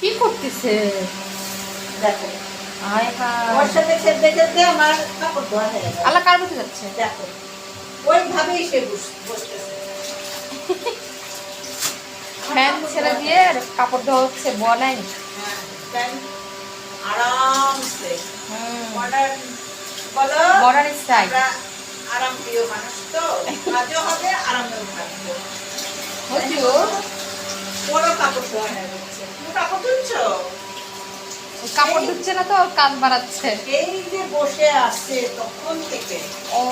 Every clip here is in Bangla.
কি করতেছে? দেখো। আয় হায়। ওর সাথে খেলতে খেলতে আমার কাপড় ধোয়া হয়ে গেল আল্লাহ কার মধ্যে যাচ্ছে? দেখো ওইভাবেই সে বসতেছে। ফ্যান ছেড়ে দিয়ে কাপড় ধোয়া হচ্ছে বোয়া নাই। দেন আরামসে। Modern style. আরাম প্রিয় মানুষ তো। কাজও হবে আরামেও থাকব। হচ্ছিও বড় কাপড় ধুচ্ছো কাপড় ধুচ্ছে না তো কাজ বাড়াচ্ছে। এই যে বসে আছে তখন থেকে ও।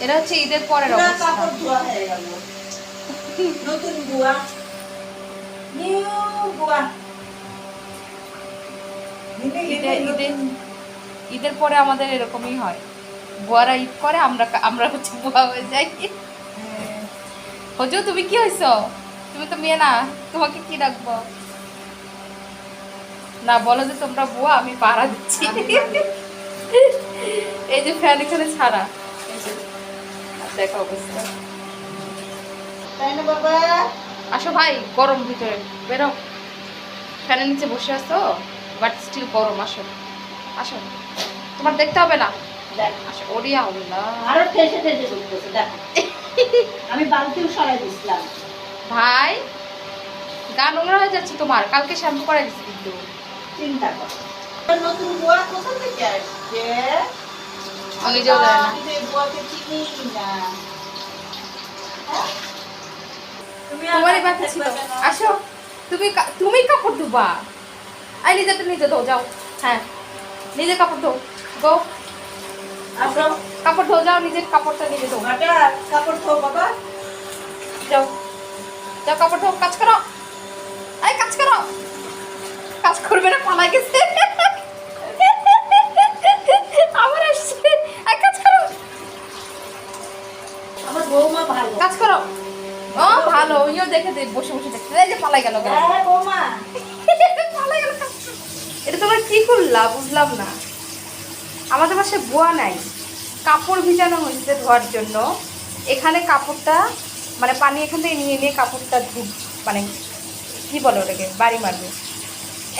এটা হচ্ছে ঈদের পরের অবস্থা। কাপড় ধোয়া হয়ে গেল। নতুন বুয়া। নিউ ঈদের পরে আমাদের এরকমই হয়। বুয়ারা ঈদ করে আমরা আমরা হচ্ছে বুয়া হয়ে যাই। হ্যাঁ, হজু তুমি কি হয়েছো? তুমি তো মেয়ে না তোমাকে কি রাখব না বলো যে তোমরা বুয়া আমি পাড়া দিচ্ছি। এই যে ফ্যান এখানে ছাড়া। দেখো অবস্থা। তাই না বাবা? আসো ভাই গরম ভিতরে বেরো। ফ্যানের নিচে বসে আছো বাট স্টিল গরম আসো। আসো। তোমার দেখতে হবে না? আসো ওরিয়া আল্লাহ। আরও ঠেসে ঠেসে দেখো। আমি বালতিও সরাই দিছিলাম। ভাই গা নোংরা হয়ে যাচ্ছে তোমার। কালকে শ্যাম্পু করে দিচ্ছি কিন্তু। চিন্তা করো। নতুন বুয়া কোথা থেকে আসছে? নিজেও না? তুমি আর তোমারই বাড়িতে ছিল। আসো। তুমি তুমি কাপড় ধোবা। আই নিজে ধো যাও। হ্যাঁ নিজে কাপড় ধো গো। কাপড় ধো যাও নিজের কাপড়টা নিজে ধো কাপড় ধো বাবা। যাও। যাও কাপড় ধো কাজ করো। আই কাজ করো। কাজ করবে না পালা গেছে। আবার আসছে। আই কাজ করো। আমার বৌমা ভালো। কাজ করো। ও ভালো। ওইও দেখে দে বসে বসে দেখতে এই যে পালাই গেল গেল। হ্যাঁ বৌমা। পালাই গেল এটা তোমরা কি করলা? বুঝলাম না। আমাদের পাশে বোয়া নাই। কাপড় ভিজানো হয়েছে ধোয়ার জন্য। এখানে কাপড়টা মানে পানি এখান থেকে নিয়ে নিয়ে কাপড়টা ধুব মানে কি বলে ওটাকে, বাড়ি মারবে।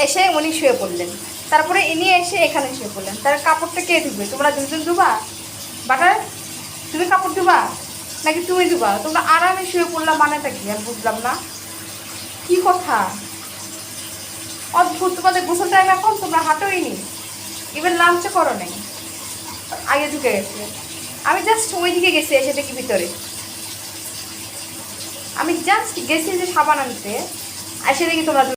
এসে উনি শুয়ে পড়লেন। তারপরে ইনি এসে এখানে শুয়ে পড়লেন। তার কাপড়টা কে ধুবে? তোমরা দুজন ধুবা? বাটার, তুমি কাপড় ধুবা? নাকি তুমি ধুবা? তোমরা আরামে শুয়ে পড়লাম মানেটা কি? আমি বুঝলাম না। কি কথা? অদ্ভুত, তোমাদের গোসল টাইম এখন, তোমরা হাঁটোই নি ইভেন লাঞ্চও করো নাই। আগে ঢুকে গেছে। আমি জাস্ট ওই দিকে গেছি, এসে দেখি ভিতরে। আমি জাস্ট গেছি যে সাবান আনতে আসলে দেখি তোমরা